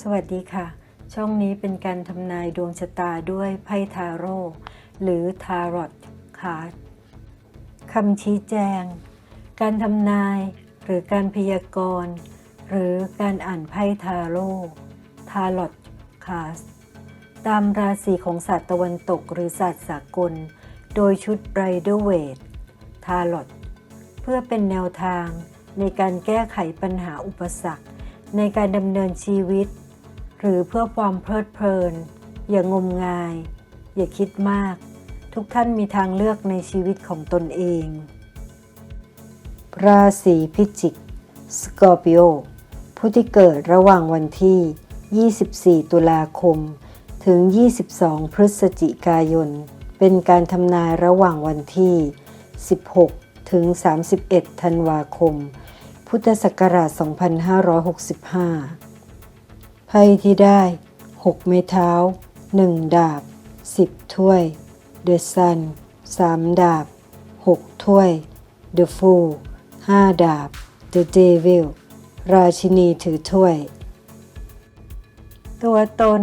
สวัสดีค่ะ ช่องนี้เป็นการทำนายดวงชะตาด้วยไพ่ทาโร่หรือทารอตคาร์ดคำชี้แจง การทำนายหรือการพยากรณ์หรือการอ่านไพ่ทาโร่ทารอตคาร์ดตามราศีของศาสตร์ตะวันตกหรือศาสตร์สากล โดยชุดไรเดอร์เวททารอตเพื่อเป็นแนวทางในการแก้ไขปัญหาอุปสรรค ในการดำเนินชีวิต หรือเพื่อความเพลิดเพลิน อย่างมงาย อย่าคิดมาก ทุกท่านมีทางเลือกในชีวิตของตนเอง ราศีพิจิก สกอร์ปิโอ ผู้ที่เกิดระหว่างวันที่ 24 ตุลาคม ถึง 22 พฤศจิกายน เป็นการทำนายระหว่างวันที่ 16 ถึง 31 ธันวาคม พุทธศักราช 2565 ไพ่ที่ได้6ไม้เท้า 1 ดาบ 10 ถ้วย The Sun 3ดาบ 6 ถ้วย The Fool 5ดาบ The Devil ราชินีถือถ้วย ตัวตน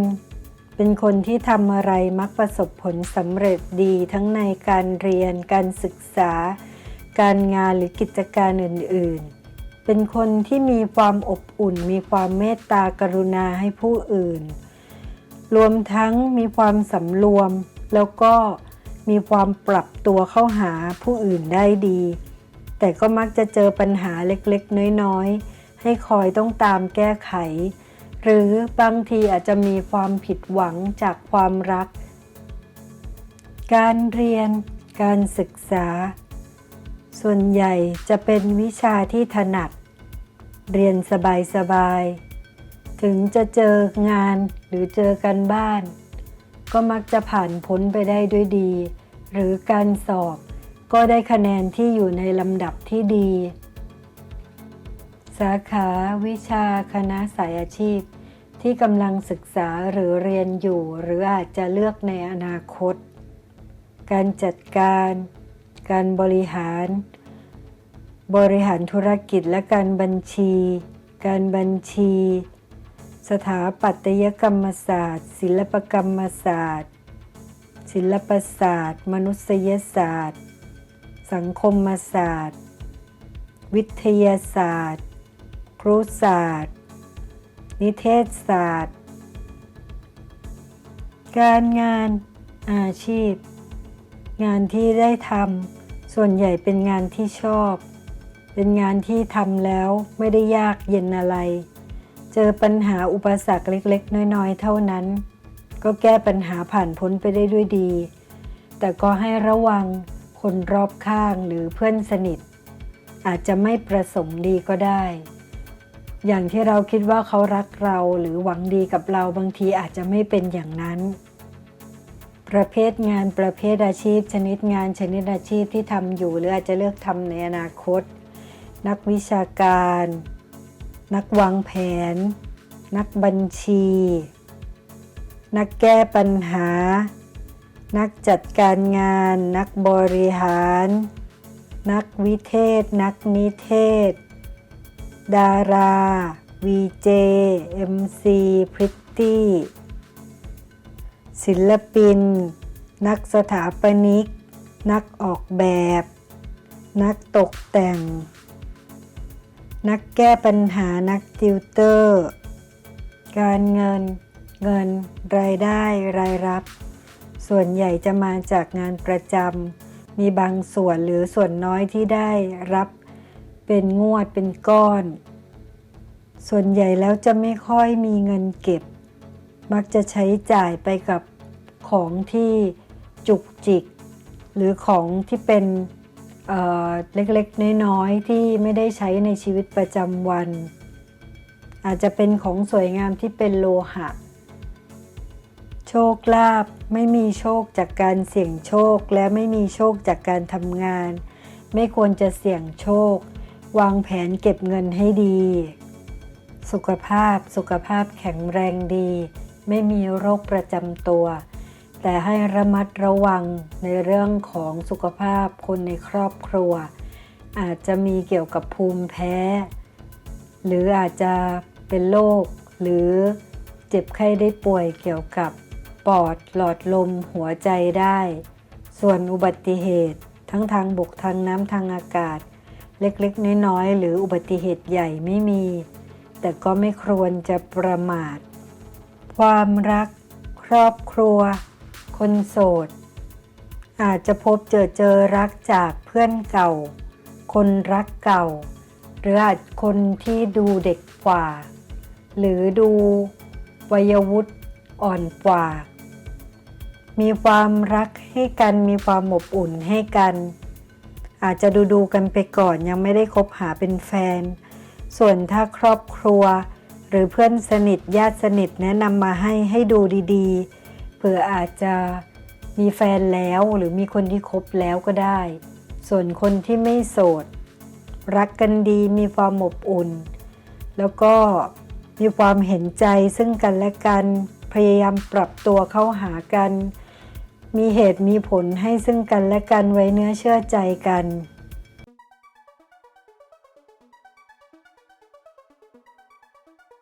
เป็นคนที่ทำอะไรมักประสบผลสำเร็จดีทั้งในการเรียน การศึกษา การงานหรือกิจการอื่น ๆ เป็นคนที่มีความอบอุ่น มีความเมตตากรุณาให้ผู้อื่น รวมทั้งมีความสำรวม แล้วก็มีความปรับตัวเข้าหาผู้อื่นได้ดี แต่ก็มักจะเจอปัญหาเล็กๆ น้อยๆ ให้คอยต้องตามแก้ไข หรือบางทีอาจจะมีความผิดหวังจากความรัก การเรียน การศึกษาส่วนใหญ่จะเป็นวิชาที่ถนัด เรียนสบายๆถึงจะเจองานหรือเจอกันบ้าน ก็มักจะผ่านพ้นไปได้ด้วยดี หรือการสอบก็ได้คะแนนที่อยู่ในลำดับที่ดี สาขาวิชาคณะสายอาชีพ ที่กำลังศึกษาหรือเรียนอยู่หรืออาจจะเลือกในอนาคต การจัดการ การบริหาร บริหารธุรกิจและการบัญชี การบัญชี สถาปัตยกรรมศาสตร์ ศิลปกรรมศาสตร์ ศิลปศาสตร์ มนุษยศาสตร์ สังคมศาสตร์ วิทยาศาสตร์ ครุศาสตร์ นิเทศศาสตร์ การงานอาชีพ งานที่ได้ทำส่วนใหญ่เป็นงานที่ชอบ เป็นงานที่ทำแล้วไม่ได้ยากเย็นอะไร เจอปัญหาอุปสรรคเล็กๆ น้อยๆ เท่านั้น ก็แก้ปัญหาผ่านพ้นไปได้ด้วยดี แต่ก็ให้ระวังคนรอบข้างหรือเพื่อนสนิท อาจจะไม่ประสงค์ดีก็ได้ อย่างที่เราคิดว่าเขารักเราหรือหวังดีกับเราบางทีอาจจะไม่เป็นอย่างนั้นประเภทงานประเภทอาชีพ ชนิดงานชนิดอาชีพที่ทำอยู่หรืออาจจะเลือกทำในอนาคต นักวิชาการ นักวางแผน นักบัญชี นักแก้ปัญหา นักจัดการงาน นักบริหาร นักวิเทศ นักนิเทศ ดารา VJ MC พริตตี้ศิลปิน นักสถาปนิก นักออกแบบ นักตกแต่ง นักแก้ปัญหานักติวเตอร์ การเงินเงิน รายได้รายรับ ส่วนใหญ่จะมาจากงานประจำมีบางส่วนหรือส่วนน้อยที่ได้รับ เป็นงวดเป็นก้อน ส่วนใหญ่แล้วจะไม่ค่อยมีเงินเก็บ มักจะใช้จ่ายไปกับของที่จุกจิก หรือของที่เป็น เเล็กๆ น้อยๆ ที่ไม่ได้ใช้ในชีวิตประจำวัน อาจจะเป็นของสวยงามที่เป็นโลหะ โชคลาภไม่มีโชคจากการเสี่ยงโชคและไม่มีโชคจากการทำงาน ไม่ควรจะเสี่ยงโชค วางแผนเก็บเงินให้ดี สุขภาพสุขภาพแข็งแรงดี ไม่มีโรคประจำตัว แต่ให้ระมัดระวังในเรื่องของสุขภาพคนในครอบครัว อาจจะมีเกี่ยวกับภูมิแพ้ หรืออาจจะเป็นโรคหรือเจ็บไข้ได้ป่วยเกี่ยวกับปอดหลอดลมหัวใจได้ ส่วนอุบัติเหตุทั้งทางบกทางน้ำทางอากาศ เล็กๆ น้อยๆ หรืออุบัติเหตุใหญ่ไม่มี แต่ก็ไม่ควรจะประมาท ความรัก ครอบครัว คนโสด อาจจะพบเจอเจอรักจากเพื่อนเก่า คนรักเก่า หรืออาจคนที่ดูเด็กกว่า หรือดูวัยวุฒิอ่อนกว่า มีความรักให้กันมีความอบอุ่นให้กัน อาจจะดูดูกันไปก่อนยังไม่ได้คบหาเป็นแฟน ส่วนถ้าครอบครัว หรือเพื่อนสนิทญาติสนิทแนะนำมาให้ให้ดูดีๆ เผื่ออาจจะมีแฟนแล้วหรือมีคนที่คบแล้วก็ได้ ส่วนคนที่ไม่โสด รักกันดีมีความอบอุ่น แล้วก็มีความเห็นใจซึ่งกันและกัน พยายามปรับตัวเข้าหากัน มีเหตุมีผลให้ซึ่งกันและกันไว้เนื้อเชื่อใจกัน